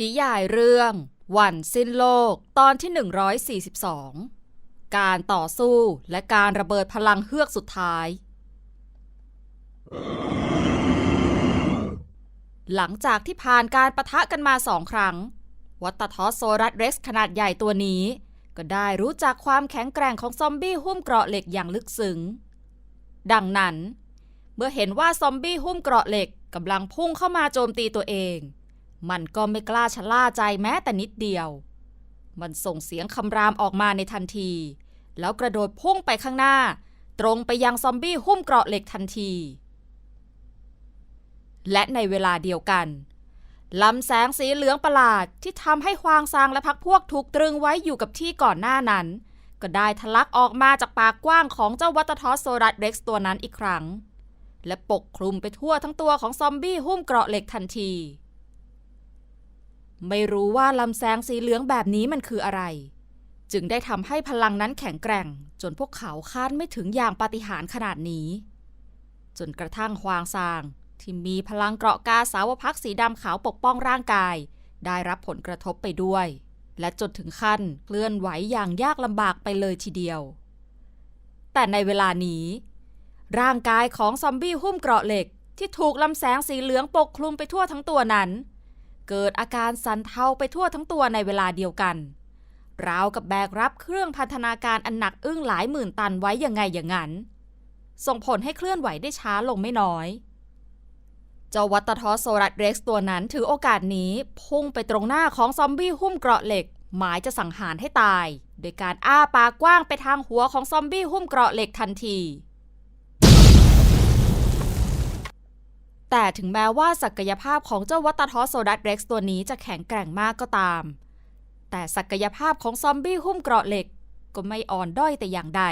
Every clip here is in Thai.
นิยายเรื่อง วันสิ้นโลกตอนที่ 142 การต่อสู้และการระเบิดพลังเฮือกสุดท้าย หลังจากที่ผ่านการประทะกันมาสองครั้ง วัตทอสโซรัสเร็กซ์ขนาดใหญ่ตัวนี้ ก็ได้รู้จักความแข็งแกร่งของซอมบี้หุ้มเกราะเหล็กอย่างลึกซึ้ง ดังนั้น เมื่อเห็นว่าซอมบี้หุ้มเกราะเหล็กกำลังพุ่งเข้ามาโจมตีตัวเอง มันก็ไม่กล้าชะล่าใจแม้แต่นิดเดียว มันส่งเสียงคำรามออกมาในทันที แล้วกระโดดพุ่งไปข้างหน้า ตรงไปยังซอมบี้หุ้มเกราะเหล็กทันที และในเวลาเดียวกันลำแสงสีเหลืองประหลาดที่ทำให้ควางซางและพักพวกถูกตรึงไว้อยู่กับที่ก่อนหน้านั้น ก็ได้ทะลักออกมาจากปากกว้างของเจ้าวัตทอสโซรัสเร็กซ์ตัวนั้นอีกครั้ง และปกคลุมไปทั่วทั้งตัวของซอมบี้หุ้มเกราะเหล็กทันที ไม่รู้ว่าลำแสงสีเหลืองแบบนี้มันคืออะไร จึงได้ทำให้พลังนั้นแข็งแกร่ง จนพวกเขาคาดไม่ถึงอย่างปาฏิหาริย์ขนาดนี้ จนกระทั่งควางซาง ที่มีพลังเกราะกาสาวพักสีดำขาวปกป้องร่างกาย ได้รับผลกระทบไปด้วย และจนถึงขั้นเคลื่อนไหวอย่างยากลำบากไปเลยทีเดียว แต่ในเวลานี้ ร่างกายของซอมบี้หุ้มเกราะเหล็กที่ถูกลำแสงสีเหลืองปกคลุมไปทั่วทั้งตัวนั้น เกิดอาการสั่นเทาไปทั่วทั้งตัวในเวลาเดียวกัน ราวกับแบกรับเครื่องพันธนาการอันหนักอึ้งหลายหมื่นตันไว้ยังไงอย่างนั้น ส่งผลให้เคลื่อนไหวได้ช้าลงไม่น้อยเจ้าวัตทอโซรัสเร็กซ์ตัวนั้นถือโอกาสนี้พุ่งไปตรงหน้าของซอมบี้หุ้มเกราะเหล็ก หมายจะสังหารให้ตาย โดยการอ้าปากกว้างไปทางหัวของซอมบี้หุ้มเกราะเหล็กทันที แต่ถึงแม้ว่าศักยภาพของเจ้าวัตทอสโซดัสเร็กซ์ตัวนี้จะแข็งแกร่งมากก็ตาม แต่ศักยภาพของซอมบี้หุ้มเกราะเหล็กก็ไม่อ่อนด้อยแต่อย่างใด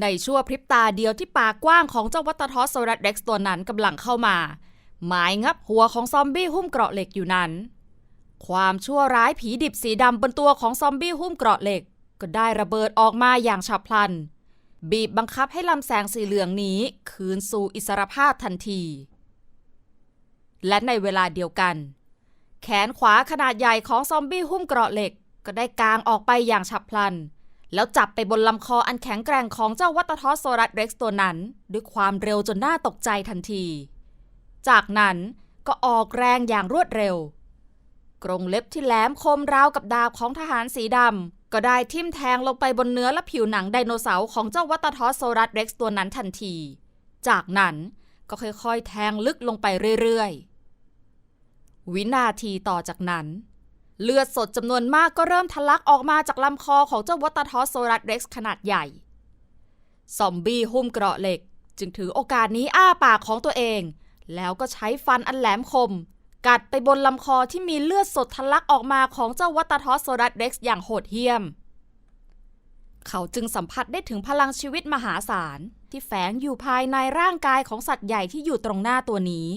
ในชั่วพริบตาเดียวที่ปากกว้างของเจ้าวัตทอสโซดัสเร็กซ์ตัวนั้นกำลังเข้ามา หมายงับหัวของซอมบี้หุ้มเกราะเหล็กอยู่นั้น ความชั่วร้ายผีดิบสีดำบนตัวของซอมบี้หุ้มเกราะเหล็ก ก็ได้ระเบิดออกมาอย่างฉับพลัน บีบบังคับให้ลำแสงสีเหลืองนี้คืนสู่อิสรภาพทันที และในเวลาเดียวกัน แขนขวาขนาดใหญ่ของซอมบี้หุ้มเกราะเหล็กก็ได้กางออกไปอย่างฉับพลัน แล้วจับไปบนลำคออันแข็งแกร่งของเจ้าวัตทอสโซรัสเร็กซ์ตัวนั้น ด้วยความเร็วจนน่าตกใจทันที จากนั้นก็ออกแรงอย่างรวดเร็ว กรงเล็บที่แหลมคมราวกับดาบของทหารสีดำ ก็ได้ทิ่มแทงลงไปบนเนื้อและผิวหนังไดโนเสาร์ของเจ้าวัตทอสโซรัสเร็กซ์ตัวนั้นทันที จากนั้นก็ค่อยๆ แทงลึกลงไปเรื่อยๆ วินาทีต่อจากนั้น เลือดสดจำนวนมากก็เริ่มทะลักออกมาจากลำคอของเจ้าวัตทอสโซรัสเร็กซ์ขนาดใหญ่ ซอมบี้หุ้มเกราะเหล็ก จึงถือโอกาสนี้อ้าปากของตัวเอง แล้วก็ใช้ฟันอันแหลมคม กัดไปบนลำคอที่มีเลือดสดทะลักออกมาของเจ้าวัตทอสโซรัสเร็กซ์อย่างโหดเหี้ยม เขาจึงสัมผัสได้ถึงพลังชีวิตมหาศาล ที่แฝงอยู่ภายในร่างกายของสัตว์ใหญ่ที่อยู่ตรงหน้าตัวนี้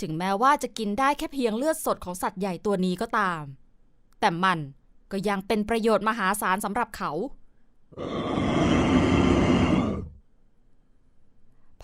ถึงแม้ว่าจะกินได้แค่เพียงเลือดสดของสัตว์ใหญ่ตัวนี้ก็ตาม แต่มันก็ยังเป็นประโยชน์มหาศาลสำหรับเขา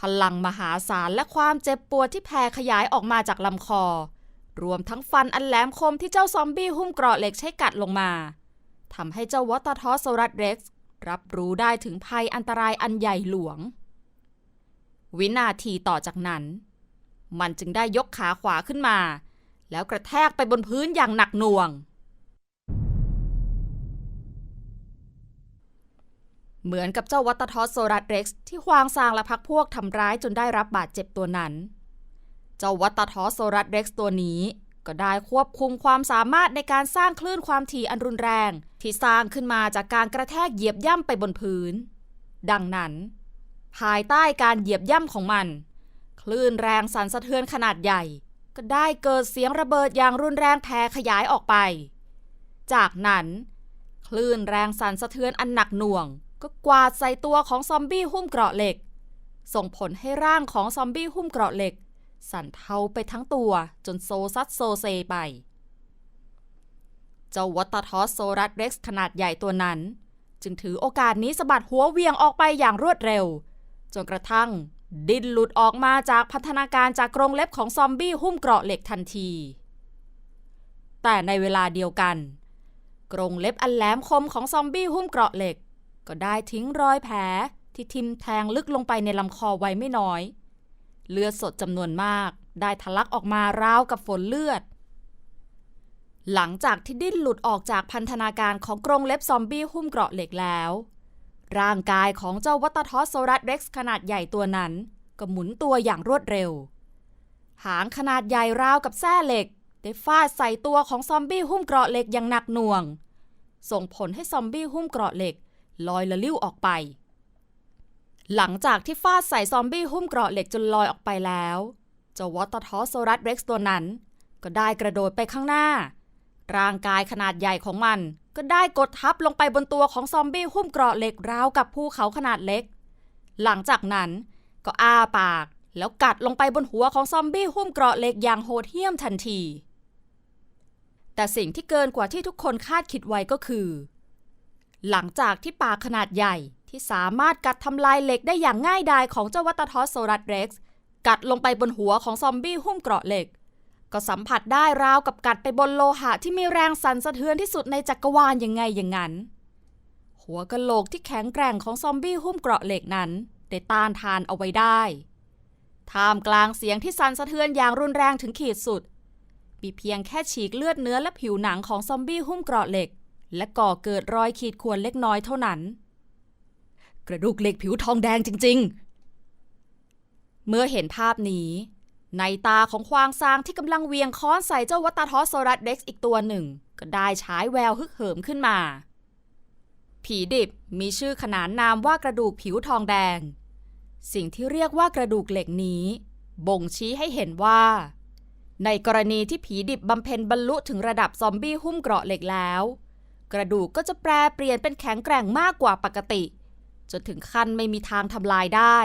พลังมหาศาลและความเจ็บปวดที่แผ่ขยายออกมาจากลำคอ รวมทั้งฟันอันแหลมคมที่เจ้าซอมบี้หุ้มเกราะเหล็กใช้กัดลงมาทำให้เจ้าวัตทอสรัสเร็กซ์รับรู้ได้ถึงภัยอันตรายอันใหญ่หลวง วินาทีต่อจากนั้น มันจึงได้ยกขาขวาขึ้นมา แล้วกระแทกไปบนพื้นอย่างหนักหน่วง เหมือนกับเจ้าวัตทอสโซรัสเร็กซ์ที่ควางซางและพักพวกทำร้ายจนได้รับบาดเจ็บตัวนั้น เจ้าวัตทอสโซรัสเร็กซ์ตัวนี้ ก็ได้ควบคุมความสามารถในการสร้างคลื่นความถี่อันรุนแรง ที่สร้างขึ้นมาจากการกระแทกเหยียบย่ำไปบนพื้น ดังนั้น ภายใต้การเหยียบย่ำของมัน คลื่นแรงสั่นสะเทือนขนาดใหญ่ ก็ได้เกิดเสียงระเบิดอย่างรุนแรงแผ่ขยายออกไป จากนั้น คลื่นแรงสั่นสะเทือนอันหนักหน่วง ก็กวาดใส่ตัวของซอมบี้หุ้มเกราะเหล็ก ส่งผลให้ร่างของซอมบี้หุ้มเกราะเหล็ก สั่นเทาไปทั้งตัวจนโซซัดโซเซไป เจ้าวัตทอสโซรัสเร็กซ์ขนาดใหญ่ตัวนั้น จึงถือโอกาสนี้สะบัดหัวเวียงออกไปอย่างรวดเร็ว จนกระทั่ง ดิ้นหลุดออกมาจากพัฒนาการจากกรงเล็บของซอมบี้หุ้มเกราะเหล็กทันที แต่ในเวลาเดียวกัน กรงเล็บอันแหลมคมของซอมบี้หุ้มเกราะเหล็ก ก็ได้ทิ้งรอยแผลที่ทิมแทงลึกลงไปในลำคอไว้ไม่น้อย เลือดสดจำนวนมากได้ทะลักออกมาราวกับฝนเลือด หลังจากที่ดิ้นหลุดออกจากพันธนาการของกรงเล็บซอมบี้หุ้มเกราะเหล็กแล้ว ร่างกายของเจ้าวัตทอสโซรัสเร็กซ์ขนาดใหญ่ตัวนั้น ก็หมุนตัวอย่างรวดเร็ว หางขนาดใหญ่ราวกับแส้เหล็ก ได้ฟาดใส่ตัวของซอมบี้หุ้มเกราะเหล็กอย่างหนักหน่วง ส่งผลให้ซอมบี้หุ้มเกราะเหล็ก ลอยละลิ้วออกไป หลังจากที่ฟาดใส่ซอมบี้หุ้มเกราะเหล็กจนลอยออกไปแล้วเจ้าวอตทอสโซรัสเร็กซ์ตัวนั้น ก็ได้กระโดดไปข้างหน้า ร่างกายขนาดใหญ่ของมันก็ได้กดทับลงไปบนตัวของซอมบี้หุ้มเกราะเหล็กราวกับภูเขาขนาดเล็ก หลังจากนั้นก็อ้าปากแล้วกัดลงไปบนหัวของซอมบี้หุ้มเกราะเหล็กอย่างโหดเหี้ยมทันที แต่สิ่งที่เกินกว่าที่ทุกคนคาดคิดไว้ก็คือ หลังจากที่ปากขนาดใหญ่ที่สามารถกัดทำลายเหล็กได้อย่างง่ายดายของเจ้าวัตทอสโซรัสเร็กซ์กัดลงไปบนหัวของซอมบี้หุ้มเกราะเหล็ก ก็สัมผัสได้ราวกับกัดไปบนโลหะที่มีแรงสั่นสะเทือนที่สุดในจักรวาลยังไงอย่างนั้น หัวกะโหลกที่แข็งแกร่งของซอมบี้หุ้มเกราะเหล็กนั้นได้ต้านทานเอาไว้ได้ท่ามกลางเสียงที่สั่นสะเทือนอย่างรุนแรงถึงขีดสุด มีเพียงแค่ฉีกเลือดเนื้อและผิวหนังของซอมบี้หุ้มเกราะเหล็ก และก่อเกิดรอยขีดข่วนเล็กน้อยเท่านั้น กระดูกเหล็กผิวทองแดงจริง ๆ เมื่อเห็นภาพนี้ ในตาของควางซางที่กำลังเวียงค้อนใส่เจ้าวัตาทอสโซรัสเด็กซ์อีกตัวหนึ่ง ก็ได้ฉายแววฮึกเหิมขึ้นมา ผีดิบมีชื่อขนานนามว่ากระดูกผิวทองแดง สิ่งที่เรียกว่ากระดูกเหล็กนี้ บ่งชี้ให้เห็นว่าในกรณีที่ผีดิบบำเพ็ญบรรลุถึงระดับซอมบี้หุ้มเกราะเหล็กแล้ว กระดูกก็จะแปรเปลี่ยนเป็นแข็งแกร่งมากกว่าปกติ จนถึงขั้นไม่มีทางทำลายได้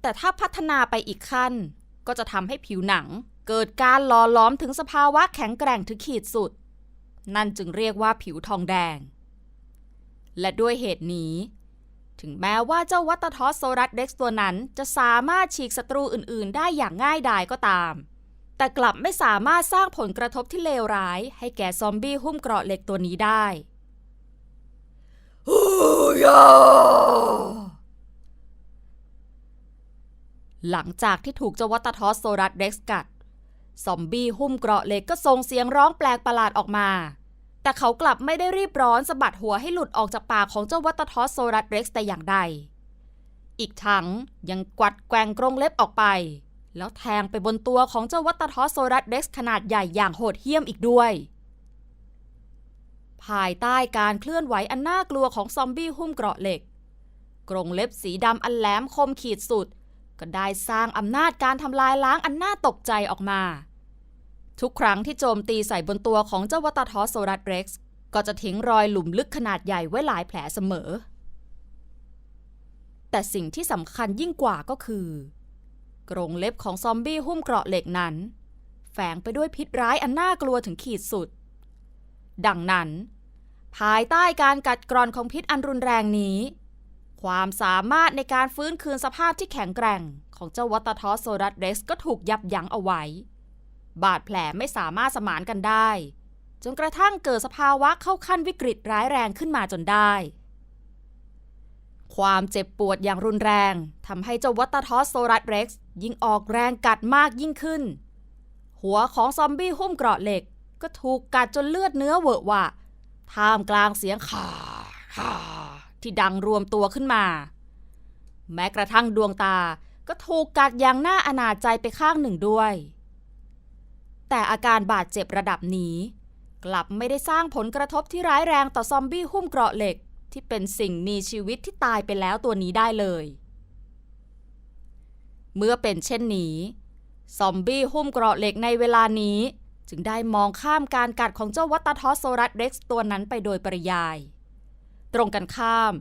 แต่ถ้าพัฒนาไปอีกขั้น ก็จะทำให้ผิวหนัง เกิดการหล่อล้อมถึงสภาวะแข็งแกร่งถึงขีดสุด นั่นจึงเรียกว่าผิวทองแดง และด้วยเหตุนี้ ถึงแม้ว่าเจ้าวัตทอสโซรัสเด็กซ์ตัวนั้นจะสามารถฉีกศัตรูอื่น ๆ ได้อย่างง่ายดายก็ตาม แต่กลับไม่สามารถสร้างผลกระทบที่เลวร้าย ให้แก่ซอมบี้หุ้มเกราะเหล็กตัวนี้ได้หลังจากที่ถูกเจ้าวัตทอสโซรัสเร็กซ์กัด ซอมบี้หุ้มเกราะเหล็กก็ส่งเสียงร้องแปลกประหลาดออกมา แต่เขากลับไม่ได้รีบร้อนสะบัดหัวให้หลุดออกจากปากของเจ้าวัตทอสโซรัสเร็กซ์แต่อย่างใด อีกทั้งยังกวัดแกว่งกรงเล็บออกไป แล้วแทงไปบนตัวของเจ้าวัตทอสโซรัสเร็กซ์ขนาดใหญ่อย่างโหดเหี้ยมอีกด้วย ภายใต้การเคลื่อนไหวอันน่ากลัวของซอมบี้หุ้มเกราะเหล็ก กรงเล็บสีดำอันแหลมคมขีดสุด ก็ได้สร้างอำนาจการทำลายล้างอันน่าตกใจออกมา ทุกครั้งที่โจมตีใส่บนตัวของเจ้าวัตทอสโซรัสเร็กซ์ก็จะทิ้งรอยหลุมลึกขนาดใหญ่ไว้หลายแผลเสมอ แต่สิ่งที่สำคัญยิ่งกว่าก็คือ กรงเล็บของซอมบี้หุ้มเกราะเหล็กนั้น แฝงไปด้วยพิษร้ายอันน่ากลัวถึงขีดสุด ดังนั้น ภายใต้การกัดกร่อนของพิษอันรุนแรงนี้ ความสามารถในการฟื้นคืนสภาพที่แข็งแกร่ง ของเจ้าวัตทอสโซรัสเร็กซ์ก็ถูกยับยั้งเอาไว้ บาดแผลไม่สามารถสมานกันได้ จนกระทั่งเกิดสภาวะเข้าขั้นวิกฤตร้ายแรงขึ้นมาจนได้ ความเจ็บปวดอย่างรุนแรงทำให้เจ้าวัตทอสโซรัสเร็กซ์ยิ่งออกแรงกัดมากยิ่งขึ้น หัวของซอมบี้หุ้มเกราะเหล็ก ก็ถูกกัดจนเลือดเนื้อเวอะหวะท่ามกลางเสียงข่าข่าที่ดังรวมตัวขึ้นมา แม้กระทั่งดวงตาก็ถูกกัดอย่างน่าอนาจใจไปข้างหนึ่งด้วย แต่อาการบาดเจ็บระดับนี้ กลับไม่ได้สร้างผลกระทบที่ร้ายแรงต่อซอมบี้หุ้มเกราะเหล็ก ที่เป็นสิ่งมีชีวิตที่ตายไปแล้วตัวนี้ได้เลย เมื่อเป็นเช่นนี้ ซอมบี้หุ้มเกราะเหล็กในเวลานี้ จึงได้มองข้ามการกัดของเจ้าวัตทอสโซรัสเร็กซ์ตัวนั้นไปโดยปริยาย ตรงกันข้าม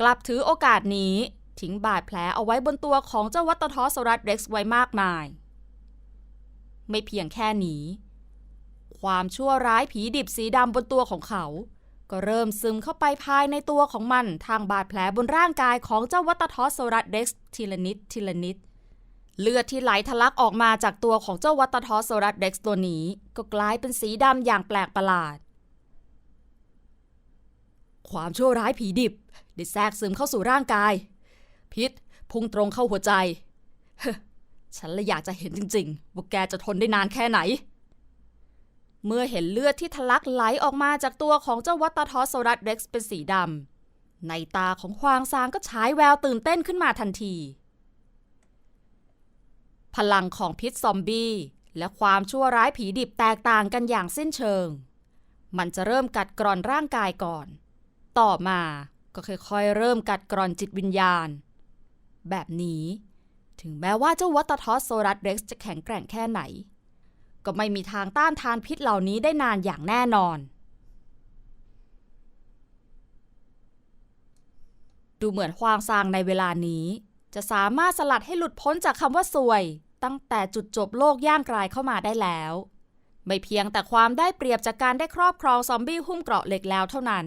กลับถือโอกาสนี้ทิ้งบาดแผลเอาไว้บนตัวของเจ้าวัตทอสโซรัสเร็กซ์ไว้มากมาย ไม่เพียงแค่นี้ความชั่วร้ายผีดิบสีดำบนตัวของเขา ก็เริ่มซึมเข้าไปภายในตัวของมันทางบาดแผลบนร่างกายของเจ้าวัตทอสโซรัสเร็กซ์ทีละนิดทีละนิด เลือดที่ไหลทะลักออกมาจากตัวของเจ้าวัตทอสโซรัสเด็กซ์ตัวนี้ ก็กลายเป็นสีดำอย่างแปลกประหลาด ความชั่วร้ายผีดิบได้แทรกซึมเข้าสู่ร่างกาย พิษพุ่งตรงเข้าหัวใจฉันเลยอยากจะเห็นจริง ๆ ว่าแกจะทนได้นานแค่ไหน เมื่อเห็นเลือดที่ทะลักไหลออกมาจากตัวของเจ้าวัตทอสโซรัสเด็กซ์เป็นสีดำ ในตาของควางซางก็ฉายแววตื่นเต้นขึ้นมาทันที พลังของพิษซอมบี้และความชั่วร้ายผีดิบแตกต่างกันอย่างสิ้นเชิง มันจะเริ่มกัดกร่อนร่างกายก่อน ต่อมาก็ค่อยๆ เริ่มกัดกร่อนจิตวิญญาณ แบบนี้ ถึงแม้ว่าเจ้าวัตทอสโซรัสเร็กซ์จะแข็งแกร่งแค่ไหน ก็ไม่มีทางต้านทานพิษเหล่านี้ได้นานอย่างแน่นอน ดูเหมือนควางซางในเวลานี้ จะสามารถสลัดให้หลุดพ้นจากคำว่าซวย ตั้งแต่จุดจบโลกย่างกลายเข้ามาได้แล้ว ไม่เพียงแต่ความได้เปรียบจากการได้ครอบครองซอมบี้หุ้มเกราะเหล็กแล้วเท่านั้น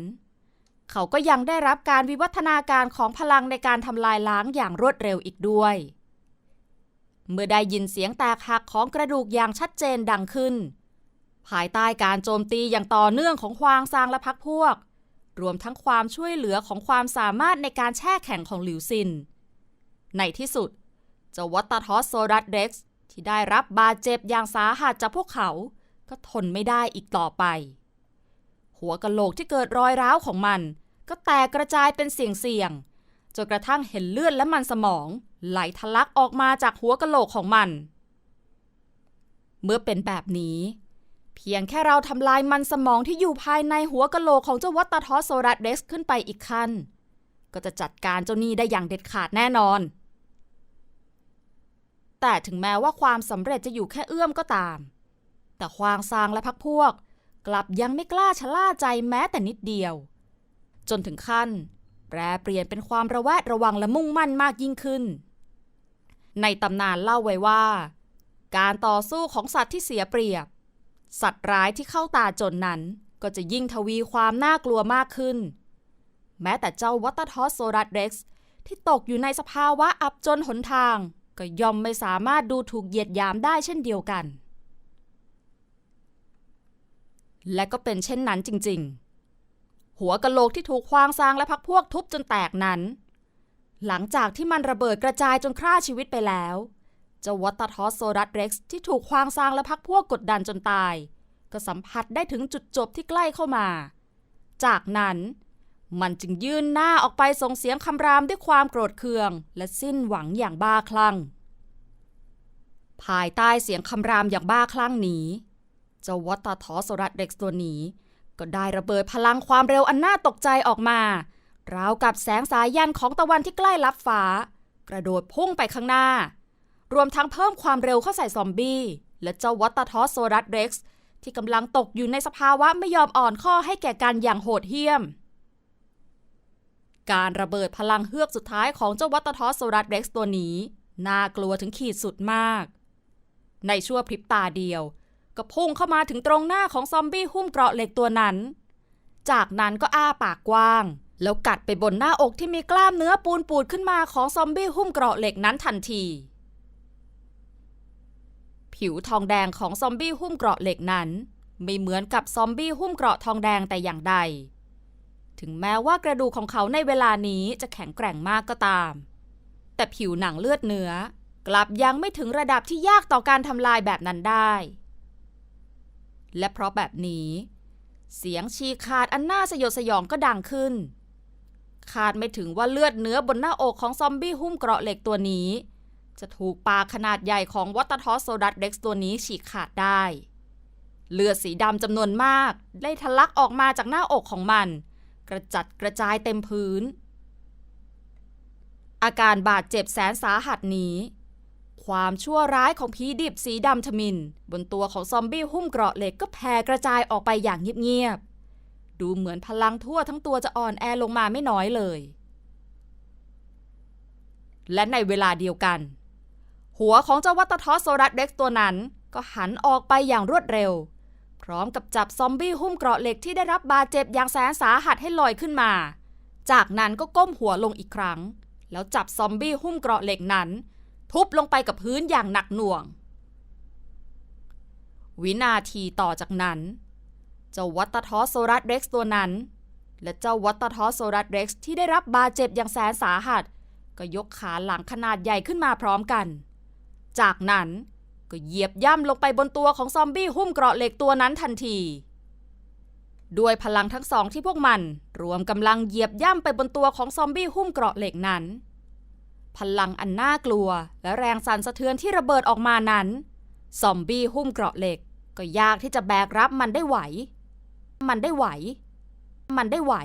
เขาก็ยังได้รับการวิวัฒนาการของพลังในการทำลายล้างอย่างรวดเร็วอีกด้วย เมื่อได้ยินเสียงแตกหักของกระดูกอย่างชัดเจนดังขึ้น ภายใต้การโจมตีอย่างต่อเนื่องของควางซางและพักพวก รวมทั้งความช่วยเหลือของความสามารถในการแช่แข็งของหลิวซิน ในที่สุดเจ้าวัตทอสโซรัสเด็กซ์ที่ได้รับบาดเจ็บอย่างสาหัสจากพวกเขา ก็ทนไม่ได้อีกต่อไป หัวกะโหลกที่เกิดรอยร้าวของมัน ก็แตกกระจายเป็นเสี่ยงๆจนกระทั่งเห็นเลือดและมันสมอง ไหลทะลักออกมาจากหัวกะโหลกของมัน เมื่อเป็นแบบนี้ เพียงแค่เราทำลายมันสมองที่อยู่ภายในหัวกะโหลกของเจ้าวัตทอสโซรัสเด็กซ์ขึ้นไปอีกขั้น ก็จะจัดการเจ้านี่ได้อย่างเด็ดขาดแน่นอน แต่ถึงแม้ว่าความสำเร็จจะอยู่แค่เอื้อมก็ตาม แต่ควางซางและพักพวก กลับยังไม่กล้าชะล่าใจแม้แต่นิดเดียว จนถึงขั้นแปรเปลี่ยนเป็นความระแวดระวังและมุ่งมั่นมากยิ่งขึ้น ในตำนานเล่าไว้ว่า การต่อสู้ของสัตว์ที่เสียเปรียบ สัตว์ร้ายที่เข้าตาจนนั้น ก็จะยิ่งทวีความน่ากลัวมากขึ้น แม้แต่เจ้าวัตทอสโซรัสเร็กซ์ที่ตกอยู่ในสภาวะอับจนหนทาง ก็ย่อมไม่สามารถดูถูกเหยียดยามได้เช่นเดียวกัน และก็เป็นเช่นนั้นจริง ๆ หัวกะโหลกที่ถูกควางซางและพักพวกทุบจนแตกนั้น หลังจากที่มันระเบิดกระจายจนฆ่าชีวิตไปแล้วเจ้าวัตทอสโซรัสเร็กซ์ที่ถูกควางซางและพักพวกกดดันจนตาย ก็สัมผัสได้ถึงจุดจบที่ใกล้เข้ามา จากนั้น มันจึงยื่นหน้าออกไปส่งเสียงคำรามด้วยความโกรธเคือง และสิ้นหวังอย่างบ้าคลั่ง ภายใต้เสียงคำรามอย่างบ้าคลั่งนี้เจ้าวัตทอสโซรัสเด็กซ์ตัวนี้ ก็ได้ระเบิดพลังความเร็วอันน่าตกใจออกมา ราวกับแสงสายยันของตะวันที่ใกล้ลับฟ้า กระโดดพุ่งไปข้างหน้า รวมทั้งเพิ่มความเร็วเข้าใส่ซอมบี้ และเจ้าวัตทอสโซรัสเร็กซ์ที่กำลังตกอยู่ในสภาวะไม่ยอมอ่อนข้อให้แก่กันอย่างโหดเหี้ยม การระเบิดพลังเฮือกสุดท้ายของเจ้าวัตทอสโซรัสเร็กซ์ตัวนี้ น่ากลัวถึงขีดสุดมาก ในชั่วพริบตาเดียว ก็พุ่งเข้ามาถึงตรงหน้าของซอมบี้หุ้มเกราะเหล็กตัวนั้น จากนั้นก็อ้าปากกว้าง แล้วกัดไปบนหน้าอกที่มีกล้ามเนื้อปูนปูดขึ้นมาของซอมบี้หุ้มเกราะเหล็กนั้นทันที ผิวทองแดงของซอมบี้หุ้มเกราะเหล็กนั้น ไม่เหมือนกับซอมบี้หุ้มเกราะทองแดงแต่อย่างใด ถึงแม้ว่ากระดูกของเขาในเวลานี้จะแข็งแกร่งมากก็ตาม แต่ผิวหนังเลือดเนื้อกลับยังไม่ถึงระดับที่ยากต่อการทำลายแบบนั้นได้ และเพราะแบบนี้ เสียงฉีขาดอันน่าสยดสยองก็ดังขึ้น คาดไม่ถึงว่าเลือดเนื้อบนหน้าอกของซอมบี้หุ้มเกราะเหล็กตัวนี้ จะถูกปลาขนาดใหญ่ของวัตทอสโซดัสเด็กซ์ตัวนี้ฉีกขาดได้ เลือดสีดำจำนวนมาก ได้ทะลักออกมาจากหน้าอกของมัน กระจัดกระจายเต็มพื้น อาการบาดเจ็บแสนสาหัสนี้ ความชั่วร้ายของผีดิบสีดำทมิน บนตัวของซอมบี้หุ้มเกราะเหล็กก็แผ่กระจายออกไปอย่างเงียบๆ ดูเหมือนพลังทั่วทั้งตัวจะอ่อนแอลงมาไม่น้อยเลย และในเวลาเดียวกัน หัวของเจ้าวัตทอสโซรัสเด็กตัวนั้นก็หันออกไปอย่างรวดเร็ว พร้อมกับจับซอมบี้หุ้มเกราะเหล็กที่ได้รับบาดเจ็บอย่างแสนสาหัสให้ลอยขึ้นมา จากนั้นก็ก้มหัวลงอีกครั้ง แล้วจับซอมบี้หุ้มเกราะเหล็กนั้น ทุบลงไปกับพื้นอย่างหนักหน่วง วินาทีต่อจากนั้น เจ้าวัตทอสโซรัสเร็กซ์ตัวนั้น และเจ้าวัตทอสโซรัสเร็กซ์ที่ได้รับบาดเจ็บอย่างแสนสาหัส ก็ยกขาหลังขนาดใหญ่ขึ้นมาพร้อมกัน จากนั้นก็เหยียบย่ำลงไปบนตัวของซอมบี้หุ้มเกราะเหล็กตัวนั้นทันที ด้วยพลังทั้งสองที่พวกมันรวมกำลังเหยียบย่ำไปบนตัวของซอมบี้หุ้มเกราะเหล็กนั้น พลังอันน่ากลัวและแรงสั่นสะเทือนที่ระเบิดออกมานั้น ซอมบี้หุ้มเกราะเหล็กก็ยากที่จะแบกรับมันได้ไหว มันได้ไหว มันได้ไหว